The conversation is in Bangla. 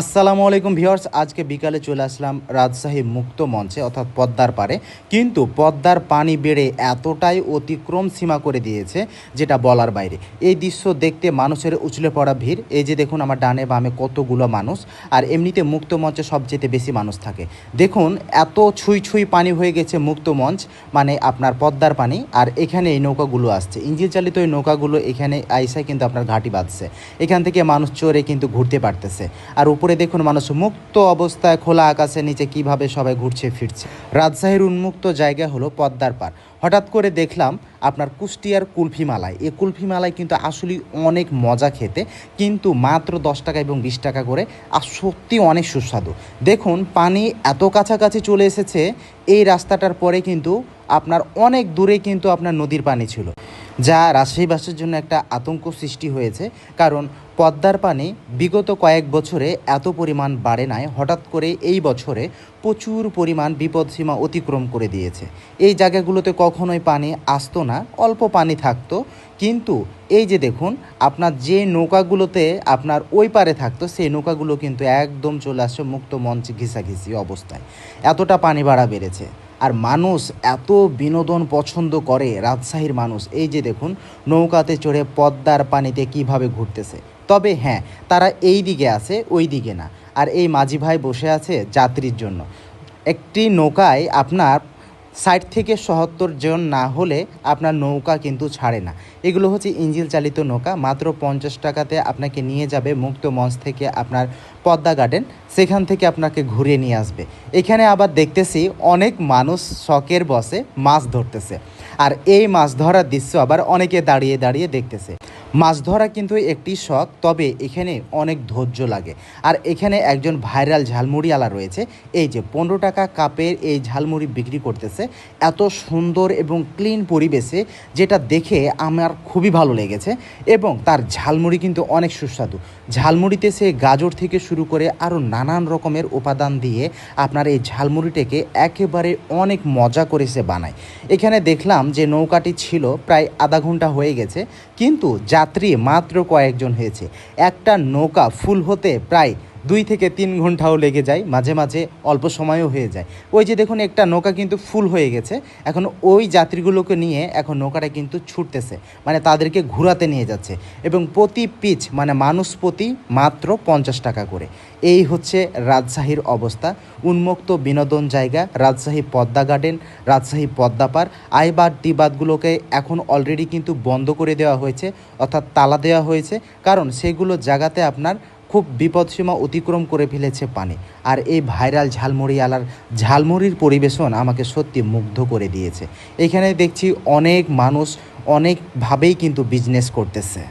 আসসালামু আলাইকুম ভিউয়ার্স, আজকে বিকালে চলে আসলাম রাজশাহী মুক্ত মঞ্চে, অর্থাৎ পদ্মার পারে কিন্তু পদ্মার পানি বেড়ে এতটাই অতিক্রম সীমা করে দিয়েছে, যেটা বলার বাইরে। এই দৃশ্য দেখতে মানুষের উছলে পড়া ভিড়। এই যে দেখুন আমার ডানে বামে কতগুলো মানুষ, আর এমনিতে মুক্ত মঞ্চে সবচেয়ে বেশি মানুষ থাকে। দেখুন, এত ছুঁই ছুঁই পানি হয়ে গেছে মুক্ত মঞ্চ মানে আপনার পদ্মার পানি, আর এখানে এই নৌকাগুলো আসছে। ইঞ্জিন চালিত এই নৌকাগুলো এখানে আইসায় কিন্তু আপনার ঘাটি বাঁধছে। এখান থেকে মানুষ চড়ে কিন্তু ঘুরতে পারতেছে। আর উপরে দেখুন, মানুষ মুক্ত অবস্থায় খোলা আকাশের নিচে কীভাবে সবাই ঘুরছে ফিরছে। রাজশাহীর উন্মুক্ত জায়গা হলো পদ্মার পার হঠাৎ করে দেখলাম আপনার কুষ্টিয়ার কুলফি মালাই এই কুলফি কিন্তু আসলে অনেক মজা খেতে, কিন্তু মাত্র দশ টাকা এবং বিশ টাকা করে, আর সত্যি অনেক সুস্বাদু। দেখুন, পানি এত কাছাকাছি চলে এসেছে, এই রাস্তাটার পরে কিন্তু আপনার অনেক দূরে কিন্তু আপনার নদীর পানি ছিল। যা রাজশাহীবাসীর জন্য একটা আতঙ্ক সৃষ্টি হয়েছে, কারণ পদ্মার পানি বিগত কয়েক বছরে এত পরিমাণ বাড়ে নাই, হঠাৎ করে এই বছরে প্রচুর পরিমাণ বিপদসীমা অতিক্রম করে দিয়েছে। এই জায়গাগুলোতে কখনোই পানি আসতো না, অল্প পানি থাকতো। কিন্তু এই যে দেখুন, আপনার যে নৌকাগুলোতে আপনার ওই পারে থাকতো, সেই নৌকাগুলো কিন্তু একদম চলে আসছে মুক্ত মঞ্চ ঘিসাঘিসি অবস্থায়। এতটা পানি বাড়া বেড়েছে। আর মানুষ এত বিনোদন পছন্দ করে, রাজশাহীর মানুষ। এই যে দেখুন, নৌকাতে চড়ে পদ্মার পানিতে কীভাবে ঘুরতেছে। তবে হ্যাঁ তারা এই দিকে আছে, ওই দিকে না। আর এই মাঝি ভাই বসে আছে যাত্রীর জন্য। একটি নৌকায় আপনার ষাট থেকে সত্তর জন না হলে আপনার নৌকা কিন্তু ছাড়ে না। এগুলো হচ্ছে ইঞ্জিন চালিত নৌকা। মাত্র পঞ্চাশ টাকাতে আপনাকে নিয়ে যাবে মুক্ত মঞ্চ থেকে আপনার পদ্মা গার্ডেন। সেখান থেকে আপনাকে ঘুরিয়ে নিয়ে আসবে। এখানে আবার দেখতেছি অনেক মানুষ শখের বসে মাছ ধরতেছে। আর এই মাছ ধরার দৃশ্য আবার অনেকে দাঁড়িয়ে দাঁড়িয়ে দেখতেছে। মাছ ধরা কিন্তু একটি শখ, তবে এখানে অনেক ধৈর্য লাগে। আর এখানে একজন ভাইরাল ঝালমুড়িওয়ালা রয়েছে। এই যে পনেরো টাকা কাপের এই ঝালমুড়ি বিক্রি করতেছে, এত সুন্দর এবং ক্লিন পরিবেশে, যেটা দেখে আমার খুবই ভালো লেগেছে এবং তার ঝালমুড়ি কিন্তু অনেক সুস্বাদু। ঝালমুড়িতে সে গাজর থেকে শুরু করে আরও নানান রকমের উপাদান দিয়ে আপনার এই ঝালমুড়িটাকে একেবারে অনেক মজা করে সে বানায়। এখানে দেখলাম যে নৌকাটি ছিল প্রায় আধা ঘণ্টা হয়ে গেছে, কিন্তু যাত্রী মাত্র কয়েকজন হয়েছে। একটা নৌকা ফুল হতে প্রায় দুই থেকে তিন ঘন্টাও লেগে যায়, মাঝে মাঝে অল্প সময়ও হয়ে যায়। ওই যে দেখুন, একটা নৌকা কিন্তু ফুল হয়ে গেছে। এখন ওই যাত্রীগুলোকে নিয়ে এখন নৌকাটা কিন্তু ছুটতেছে মানে তাদেরকে ঘোরাতে নিয়ে যাচ্ছে। এবং প্রতি পিচ মানে মানুষ প্রতি মাত্র পঞ্চাশ টাকা করে। এই হচ্ছে রাজশাহীর অবস্থা। উন্মুক্ত বিনোদন জায়গা, রাজশাহী পদ্মা গার্ডেন, রাজশাহী পদ্মা পদ্মাপার আইবাদ, টিবাদগুলোকে এখন অলরেডি কিন্তু বন্ধ করে দেওয়া হয়েছে, অর্থাৎ তালা দেওয়া হয়েছে। কারণ সেগুলো জায়গাতে আপনার খুব বিপদসীমা অতিক্রম করে ফেলেছে পানি। আর এই ভাইরাল ঝালমুড়িওয়ালার ঝালমুড়ির পরিবেশন আমাকে সত্যি মুগ্ধ করে দিয়েছে। এখানে দেখছি অনেক মানুষ অনেকভাবেই কিন্তু বিজনেস করতেছে।